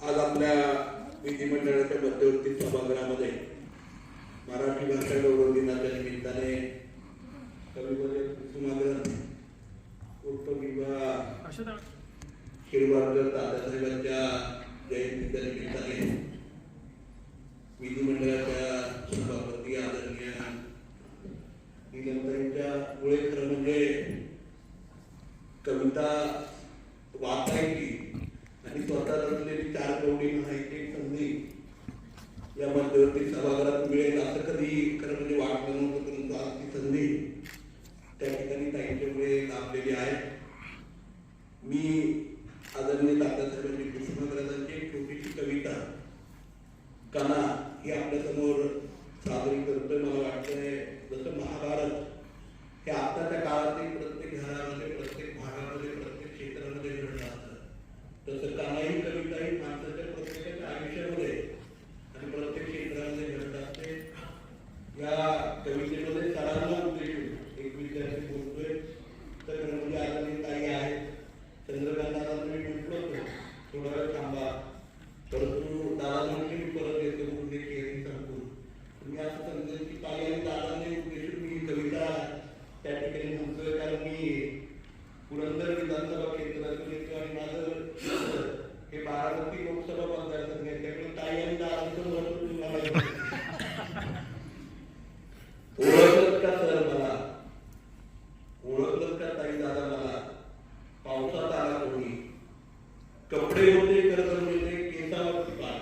आज आपल्या विधिमंडळाच्या मध्यवर्ती सभागृहामध्ये मराठी भाषा गौरव दिनाच्या निमित्ताने कविमध्ये कुसुमाग्रज उर्फ किंवा शिरवाडकर दादासाहेबांच्या जयंतीच्या निमित्ताने विधिमंडळाच्या सभा मध्यवर्ती खडे होते कर्ज मिळते केसावरती पाय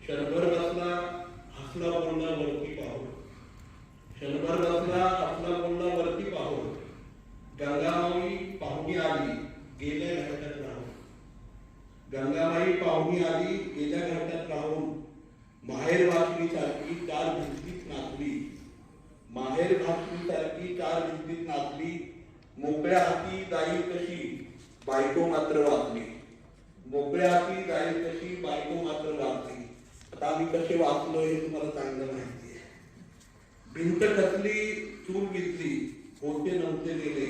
क्षणभर बसला हसला बोलला वरती पाहू क्षणभर बसला हसला बोलला वरती पाहू गंगामाई पाहुणी आली गेल्या घाटात राहून. गंगामाई पाहुणी आली गेल्या घाटात राहून. माहेर वाचली सारखी चार भिंतीत नाचली. माहेर भाकरी सारखी चार भिंतीत नाचली. मोकळ्या हाती जाईल कशी बायको मात्र वाचली. मोकळ्या हाती जाईल कशी बायको मात्र लावते आता आम्ही कसे वाचलो हे तुम्हाला चांगलं माहिती आहे. भिंत खचली चूर घेतली होते नव्हते गेले.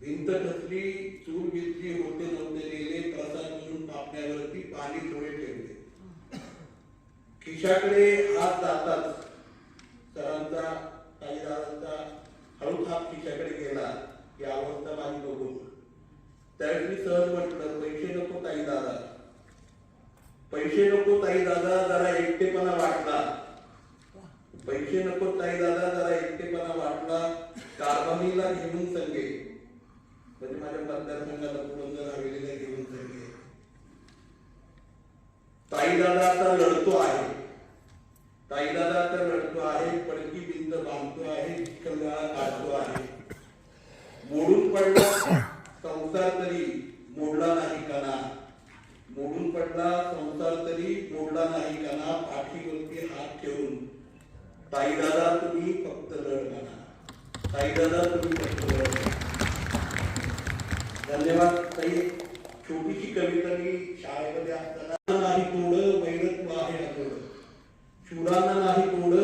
भिंत खचली चूर घेतली होते नव्हते गेले प्रसाद म्हणून पापण्यावरती पाणी थोडे ठेवले. खिशाकडे हात जातात सरांचा काही दादांचा हळूच हात खिशाकडे गेला. ही अवस्था माझी बघून. त्यावेळेस मी सहज म्हटलं पैसे नको ताई दादा. पैसे नको ताई दादा जरा एकटेपणा वाटला. पैसे नको ताई दादा जरा एकटेपणा वाटला. कारभानीला घेऊन संगे म्हणजे माझ्या मतदारसंघाला पुरंदर हवेलीला घेऊन संगे ताई दादा आता लढतो आहे. ताई दादा आता लढतो आहे पडकी भिंत बांधतो आहे चिखलगाळा काढतो आहे. मोडून पडला संसार तरी मोडला नाही काना मोडून पडला संसार तरी मोडला नाही काना पाठीवरती हात ठेवून. ताईदादा तुम्ही फक्त लढ म्हणा. ताईदादा तुम्ही फक्त लढ धन्यवाद. ताई छोटीशी कविता मी शाळेमध्ये असताना नाही तोड वैरत्व आहे अजोड शूरांना नाही तोड